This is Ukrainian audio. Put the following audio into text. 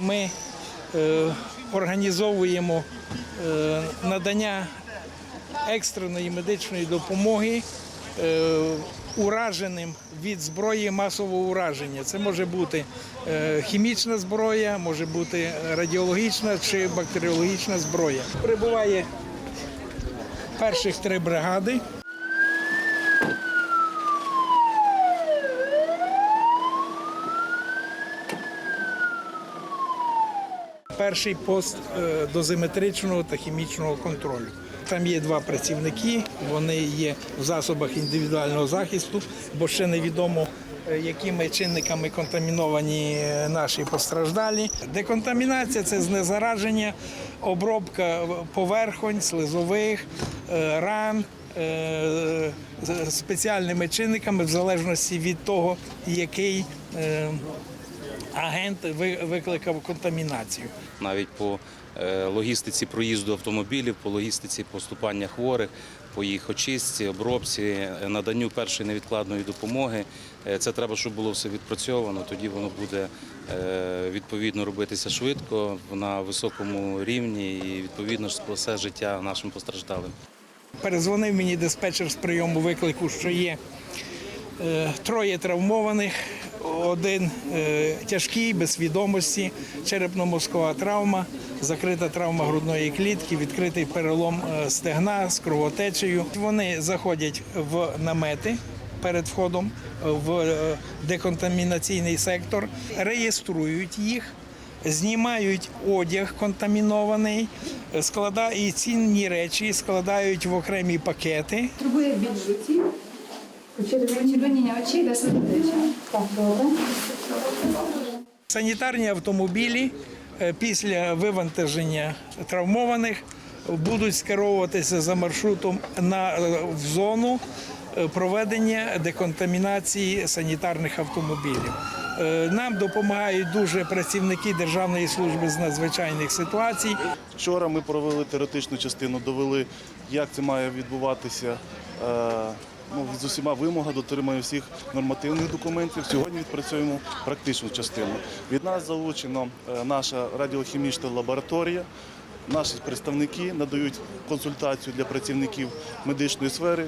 Ми е, організовуємо е, надання екстреної медичної допомоги е, ураженим від зброї масового ураження. Це може бути е, хімічна зброя, може бути радіологічна чи бактеріологічна зброя. Прибуває перших три бригади. Перший пост е, дозиметричного та хімічного контролю. Там є два працівники, вони є в засобах індивідуального захисту, бо ще невідомо, е, якими чинниками контаміновані е, наші постраждалі. Деконтамінація це знезараження, обробка поверхонь, слизових, ран. Спеціальними чинниками в залежності від того, який агент викликав контамінацію. навіть по е, логістиці проїзду автомобілів, по логістиці поступання хворих, по їх очистці, обробці, е, наданню першої невідкладної допомоги. Е, Це треба, щоб було все відпрацьовано. Тоді воно буде відповідно робитися швидко на високому рівні і відповідно спасе життя нашим постраждалим. Перезвонив мені диспетчер з прийому виклику, що є троє травмованих, один е, тяжкий, без свідомості, черепно-мозкова травма, закрита травма грудної клітки, відкритий перелом е, стегна з кровотечею. Вони заходять в намети. Перед входом в е, деконтамінаційний сектор реєструють їх, знімають одяг контамінований, складають цінні речі, складають в окремі пакети. Турбує біль в житті. Почервоніння очей. Так, добре. Санітарні автомобілі е, після вивантаження травмованих будуть скеровуватися за маршрутом на е, в зону е, проведення деконтамінації санітарних автомобілів. Нам допомагають дуже працівники Державної служби з надзвичайних ситуацій. Вчора ми провели теоретичну частину, довели, як це має відбуватися. Ну, з усіма вимогами дотримання всіх нормативних документів. Сьогодні відпрацюємо практичну частину. Від нас залучено е, наша радіохімічна лабораторія. Наші представники надають консультацію для працівників медичної сфери.